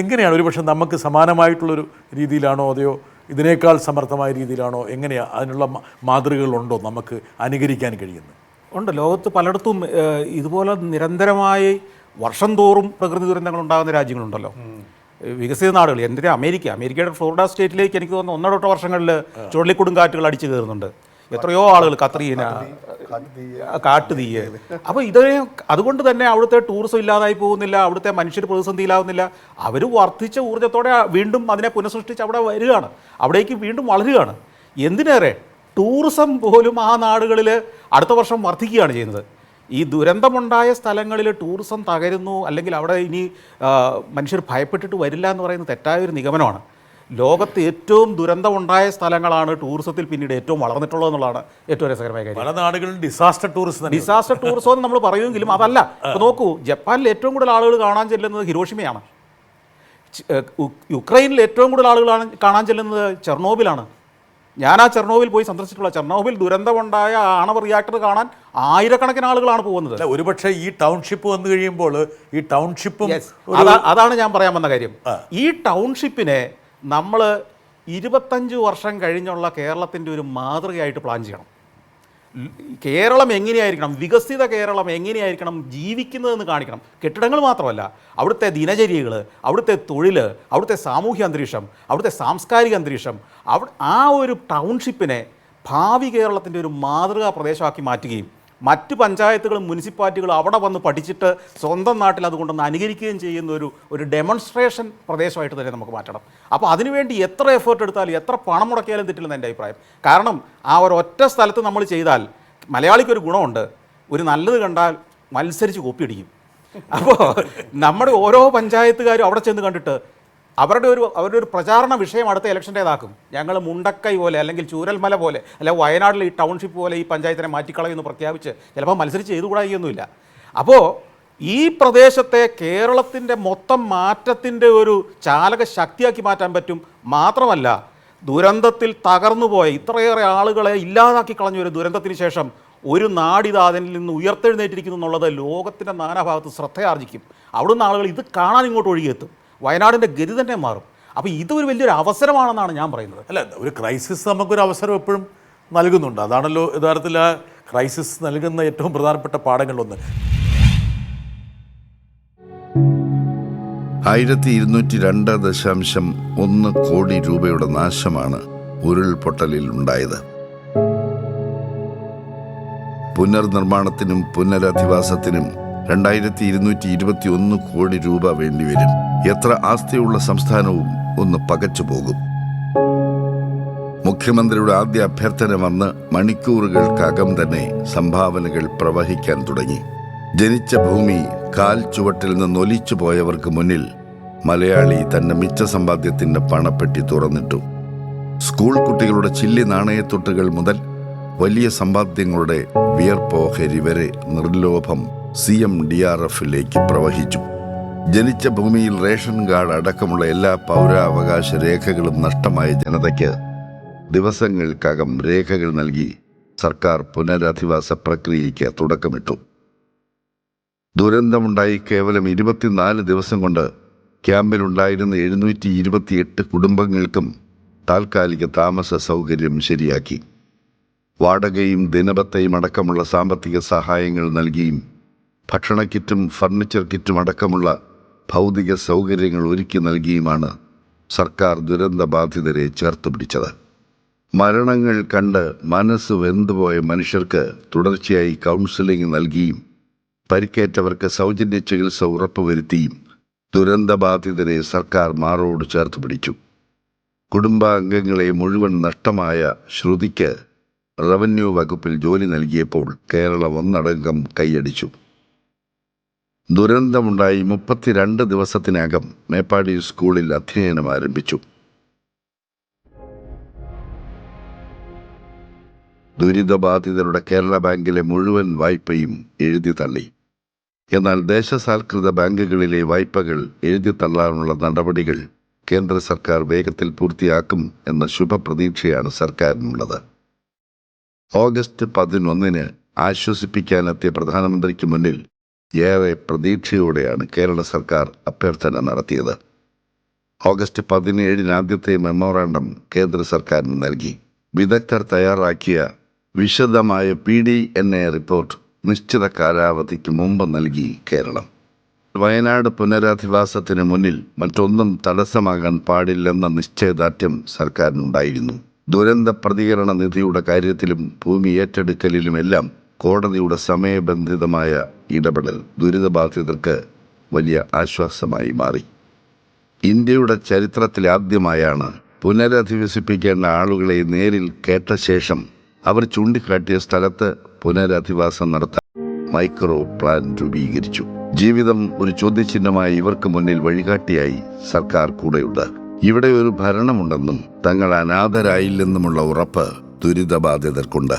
എങ്ങനെയാണ് ഒരുപക്ഷെ നമുക്ക് സമാനമായിട്ടുള്ളൊരു രീതിയിലാണോ അതെയോ? ഇതിനേക്കാൾ സമർത്ഥമായ രീതിയിലാണോ? എങ്ങനെയാണ് അതിനുള്ള മാതൃകകളുണ്ടോ നമുക്ക് അനുകരിക്കാൻ കഴിയുന്നത്? ഉണ്ട്. ലോകത്ത് പലയിടത്തും ഇതുപോലെ നിരന്തരമായി വർഷം തോറും പ്രകൃതി ദുരന്തങ്ങൾ ഉണ്ടാകുന്ന രാജ്യങ്ങളുണ്ടല്ലോ. വികസിത നാടുകൾ എന്റെ അമേരിക്ക. അമേരിക്കയുടെ ഫ്ലോറിഡ സ്റ്റേറ്റിലേക്ക് എനിക്ക് തോന്നുന്നു ഒന്നോടൊട്ട വർഷങ്ങളിൽ ചുഴലിക്കൊടുങ്കാറ്റുകൾ അടിച്ചു കയറുന്നുണ്ട്. എത്രയോ ആളുകൾ കത്രീന. കാട്ടുതീയ് അപ്പോൾ ഇത് അതുകൊണ്ട് തന്നെ അവിടുത്തെ ടൂറിസം ഇല്ലാതായി പോകുന്നില്ല അവിടുത്തെ മനുഷ്യർ പ്രതിസന്ധിയിലാവുന്നില്ല. അവർ വർദ്ധിച്ച ഊർജത്തോടെ വീണ്ടും അതിനെ പുനഃസൃഷ്ടിച്ച് അവിടെ വരികയാണ്. അവിടേക്ക് വീണ്ടും വളരുകയാണ്. എന്തിനേറെ? ടൂറിസം പോലും ആ നാടുകളിൽ അടുത്ത വർഷം വർദ്ധിക്കുകയാണ് ചെയ്യുന്നത്. ഈ ദുരന്തമുണ്ടായ സ്ഥലങ്ങളിൽ ടൂറിസം തകരുന്നു അല്ലെങ്കിൽ അവിടെ ഇനി മനുഷ്യർ ഭയപ്പെട്ടിട്ട് വരില്ല എന്ന് പറയുന്നത് തെറ്റായ ഒരു നിഗമനമാണ്. ലോകത്ത് ഏറ്റവും ദുരന്തമുണ്ടായ സ്ഥലങ്ങളാണ് ടൂറിസത്തിൽ പിന്നീട് ഏറ്റവും വളർന്നിട്ടുള്ളത് എന്നുള്ളതാണ് ഏറ്റവും രസകരമായ കാര്യം. പല നാടുകളിലും ഡിസാസ്റ്റർ ടൂറിസം ഡിസാസ്റ്റർ ടൂറിസം എന്ന് നമ്മൾ പറയുമെങ്കിലും അതല്ല. ഇപ്പോൾ നോക്കൂ ജപ്പാനിൽ ഏറ്റവും കൂടുതൽ ആളുകൾ കാണാൻ ചെല്ലുന്നത് ഹിരോഷിമയാണ്. യുക്രൈനിൽ ഏറ്റവും കൂടുതൽ ആളുകളാണ് കാണാൻ ചെല്ലുന്നത് ചെർണോബിലാണ്. ഞാൻ ആ ചെർണോബിൽ പോയി സന്ദർശിച്ചിട്ടുള്ള ചെർണോബിൽ ദുരന്തമുണ്ടായ ആണവ റിയാക്ടർ കാണാൻ ആയിരക്കണക്കിന് ആളുകളാണ് പോകുന്നത്. അല്ല ഒരുപക്ഷെ ഈ ടൗൺഷിപ്പ് വന്നു കഴിയുമ്പോൾ ഈ ടൗൺഷിപ്പും അതാണ് ഞാൻ പറയാൻ വന്ന കാര്യം. ഈ ടൗൺഷിപ്പിനെ നമ്മൾ ഇരുപത്തഞ്ച് വർഷം കഴിഞ്ഞുള്ള കേരളത്തിന്റെ ഒരു മാതൃകയായിട്ട് പ്ലാൻ ചെയ്യണം. കേരളം എങ്ങനെയായിരിക്കണം വികസിത കേരളം എങ്ങനെയായിരിക്കണം ജീവിക്കുന്നതെന്ന് കാണിക്കണം. കെട്ടിടങ്ങൾ മാത്രമല്ല അവിടുത്തെ ദിനചര്യകൾ അവിടുത്തെ തൊഴിൽ അവിടുത്തെ സാമൂഹ്യ അന്തരീക്ഷം അവിടുത്തെ സാംസ്കാരിക അന്തരീക്ഷം അവിടെ ആ ഒരു ടൗൺഷിപ്പിനെ ഭാവി കേരളത്തിന്റെ ഒരു മാതൃകാ പ്രദേശമാക്കി മാറ്റുകയും മറ്റ് പഞ്ചായത്തുകളും മുനിസിപ്പാലിറ്റികളും അവിടെ വന്ന് പഠിച്ചിട്ട് സ്വന്തം നാട്ടിൽ അതുകൊണ്ടൊന്ന് അനുകരിക്കുകയും ചെയ്യുന്ന ഒരു ഒരു ഡെമോൺസ്ട്രേഷൻ പ്രദേശമായിട്ട് തന്നെ നമുക്ക് മാറ്റണം. അപ്പോൾ അതിനുവേണ്ടി എത്ര എഫേർട്ട് എടുത്താലും എത്ര പണം മുടക്കിയാലും തെറ്റില്ലെന്ന് എന്റെ അഭിപ്രായം. കാരണം ആ ഒരു ഒറ്റ സ്ഥലത്ത് നമ്മൾ ചെയ്താൽ മലയാളിക്കൊരു ഗുണമുണ്ട്. ഒരു നല്ലത് കണ്ടാൽ മത്സരിച്ച് കോപ്പിയടിക്കും. അപ്പോൾ നമ്മുടെ ഓരോ പഞ്ചായത്തുകാരും അവിടെ ചെന്ന് കണ്ടിട്ട് അവരുടെ ഒരു അവരുടെ ഒരു പ്രചാരണ വിഷയം അടുത്ത ഇലക്ഷന്റേതാക്കും ഞങ്ങൾ മുണ്ടക്കൈ പോലെ അല്ലെങ്കിൽ ചൂരൽമല പോലെ അല്ലെ വയനാട്ടിലെ ഈ ടൗൺഷിപ്പ് പോലെ ഈ പഞ്ചായത്തിനെ മാറ്റിക്കളയുമെന്ന് പ്രഖ്യാപിച്ച് ചിലപ്പോൾ മത്സരിച്ച് ചെയ്തുകൂടായിയൊന്നുമില്ല അപ്പോൾ ഈ പ്രദേശത്തെ കേരളത്തിന്റെ മൊത്തം മാറ്റത്തിന്റെ ഒരു ചാലക ശക്തിയാക്കി മാറ്റാൻ പറ്റും മാത്രമല്ല ദുരന്തത്തിൽ തകർന്നുപോയ ഇത്രയേറെ ആളുകളെ ഇല്ലാതാക്കി കളഞ്ഞ ഒരു ദുരന്തത്തിന് ശേഷം ഒരു നാടിത് അതിൽ നിന്ന് ഉയർത്തെഴുന്നേറ്റിരിക്കുന്നു എന്നുള്ളത് ലോകത്തിന്റെ നാനാഭാഗത്ത് ശ്രദ്ധയാർജിക്കും അവിടുന്ന് ആളുകൾ ഇത് കാണാൻ ഇങ്ങോട്ട് ഒഴുകിയെത്തും. വയനാടിന്റെ ഗതി തന്നെ മാറും. അപ്പോൾ ഇതൊരു വലിയൊരു അവസരമാണെന്നാണ് ഞാൻ പറയുന്നത്. അല്ല ഒരു ക്രൈസിസ് നമുക്കൊരു അവസരം എപ്പോഴും നൽകുന്നുണ്ട്. അതാണല്ലോ യഥാർത്ഥത്തിൽ ആ ക്രൈസിസ് നൽകുന്ന ഏറ്റവും പ്രധാനപ്പെട്ട പാഠങ്ങളിലൊന്ന്. ആയിരത്തി ഇരുന്നൂറ്റി രണ്ട് ദശാംശം ഒന്ന് കോടി രൂപയുടെ നാശമാണ് ഉരുൾപൊട്ടലിൽ ഉണ്ടായത്. പുനർനിർമ്മാണത്തിനും പുനരധിവാസത്തിനും രണ്ടായിരത്തി ഇരുന്നൂറ്റി ഇരുപത്തി ഒന്ന് കോടി രൂപ വേണ്ടിവരും. എത്ര ആസ്തിയുള്ള സംസ്ഥാനവും ഒന്ന് പകച്ചു പോകും. മുഖ്യമന്ത്രിയുടെ ആദ്യ അഭ്യർത്ഥന വന്ന് മണിക്കൂറുകൾക്കകം തന്നെ സംഭാവനകൾ പ്രവഹിക്കാൻ തുടങ്ങി. ജനിച്ച ഭൂമി കാൽ ചുവട്ടിൽ നിന്ന് ഒലിച്ചു പോയവർക്ക് മുന്നിൽ മലയാളി തന്റെ മിച്ച സമ്പാദ്യത്തിന്റെ പണപ്പെട്ടി തുറന്നിട്ടു. സ്കൂൾ കുട്ടികളുടെ ചില്ലി നാണയത്തൊട്ടുകൾ മുതൽ വലിയ സമ്പാദ്യങ്ങളുടെ വിയർപ്പോഹരി വരെ നിർലോഭം സി എം ഡി ആർ എഫിലേക്ക് പ്രവഹിച്ചു. ജനിച്ച ഭൂമിയിൽ റേഷൻ കാർഡ് അടക്കമുള്ള എല്ലാ പൗരാവകാശ രേഖകളും നഷ്ടമായ ജനതയ്ക്ക് ദിവസങ്ങൾക്കകം രേഖകൾ നൽകി സർക്കാർ പുനരധിവാസ പ്രക്രിയയ്ക്ക് തുടക്കമിട്ടു. ദുരന്തമുണ്ടായി കേവലം ഇരുപത്തിനാല് ദിവസം കൊണ്ട് ക്യാമ്പിലുണ്ടായിരുന്ന എഴുന്നൂറ്റി ഇരുപത്തിയെട്ട് കുടുംബങ്ങൾക്കും താൽക്കാലിക താമസ സൗകര്യം ശരിയാക്കി. വാടകയും ദിനബത്തയും അടക്കമുള്ള സാമ്പത്തിക സഹായങ്ങൾ നൽകിയും ഭക്ഷണ കിറ്റും ഫർണിച്ചർ കിറ്റും അടക്കമുള്ള ഭൗതിക സൗകര്യങ്ങൾ ഒരുക്കി നൽകിയുമാണ് സർക്കാർ ദുരന്ത ബാധിതരെ ചേർത്ത് പിടിച്ചത്. മരണങ്ങൾ കണ്ട് മനസ്സ് വെന്തുപോയ മനുഷ്യർക്ക് തുടർച്ചയായി കൗൺസിലിംഗ് നൽകിയും പരിക്കേറ്റവർക്ക് സൗജന്യ ചികിത്സ ഉറപ്പുവരുത്തിയും ദുരന്തബാധിതരെ സർക്കാർ മാറോട് ചേർത്ത് പിടിച്ചു. കുടുംബാംഗങ്ങളെ മുഴുവൻ നഷ്ടമായ ശ്രുതിക്ക് റവന്യൂ വകുപ്പിൽ ജോലി നൽകിയപ്പോൾ കേരളം ഒന്നടങ്കം കൈയടിച്ചു. ദുരന്തമുണ്ടായി മുപ്പത്തിരണ്ട് ദിവസത്തിനകം മേപ്പാടി സ്കൂളിൽ അധ്യയനം ആരംഭിച്ചു. ദുരിതബാധിതരുടെ കേരള ബാങ്കിലെ മുഴുവൻ വായ്പയും എഴുതി തള്ളി. എന്നാൽ ദേശസാൽകൃത ബാങ്കുകളിലെ വായ്പകൾ എഴുതി തള്ളാനുള്ള നടപടികൾ കേന്ദ്ര സർക്കാർ വേഗത്തിൽ പൂർത്തിയാക്കും എന്ന ശുഭപ്രതീക്ഷയാണ് സർക്കാരിനുള്ളത്. ഓഗസ്റ്റ് പതിനൊന്നിന് ആശ്വസിപ്പിക്കാനെത്തിയ പ്രധാനമന്ത്രിക്ക് മുന്നിൽ ഏറെ പ്രതീക്ഷയോടെയാണ് കേരള സർക്കാർ അഭ്യർത്ഥന നടത്തിയത്. ഓഗസ്റ്റ് പതിനേഴിന് ആദ്യത്തെ മെമ്മോറാണ്ടം കേന്ദ്ര സർക്കാരിന് നൽകി. വിദഗ്ധർ തയ്യാറാക്കിയ വിശദമായ P D N A report നിശ്ചിത കാലാവധിക്ക് മുമ്പ് നൽകി കേരളം. വയനാട് പുനരധിവാസത്തിന് മുന്നിൽ മറ്റൊന്നും തടസ്സമാകാൻ പാടില്ലെന്ന നിശ്ചയദാർഢ്യം സർക്കാരിനുണ്ടായിരുന്നു. ദുരന്ത പ്രതികരണ നിധിയുടെ കാര്യത്തിലും ഭൂമി ഏറ്റെടുക്കലിലുമെല്ലാം കോടതിയുടെ സമയബന്ധിതമായ ഇടപെടൽ ദുരിതബാധിതർക്ക് വലിയ ആശ്വാസമായി മാറി. ഇന്ത്യയുടെ ചരിത്രത്തിലാദ്യമായാണ് പുനരധിവസിപ്പിക്കേണ്ട ആളുകളെ നേരിൽ കേട്ട ശേഷം അവർ ചൂണ്ടിക്കാട്ടിയ സ്ഥലത്ത് പുനരധിവാസം നടത്താൻ മൈക്രോ പ്ലാൻ രൂപീകരിച്ചു. ജീവിതം ഒരു ചോദ്യചിഹ്നമായി ഇവർക്ക് മുന്നിൽ വഴികാട്ടിയായി സർക്കാർ കൂടെയുണ്ട്. ഇവിടെ ഒരു ഭരണമുണ്ടെന്നും തങ്ങൾ അനാഥരായില്ലെന്നുമുള്ള ഉറപ്പ് ദുരിതബാധിതർക്കുണ്ട്.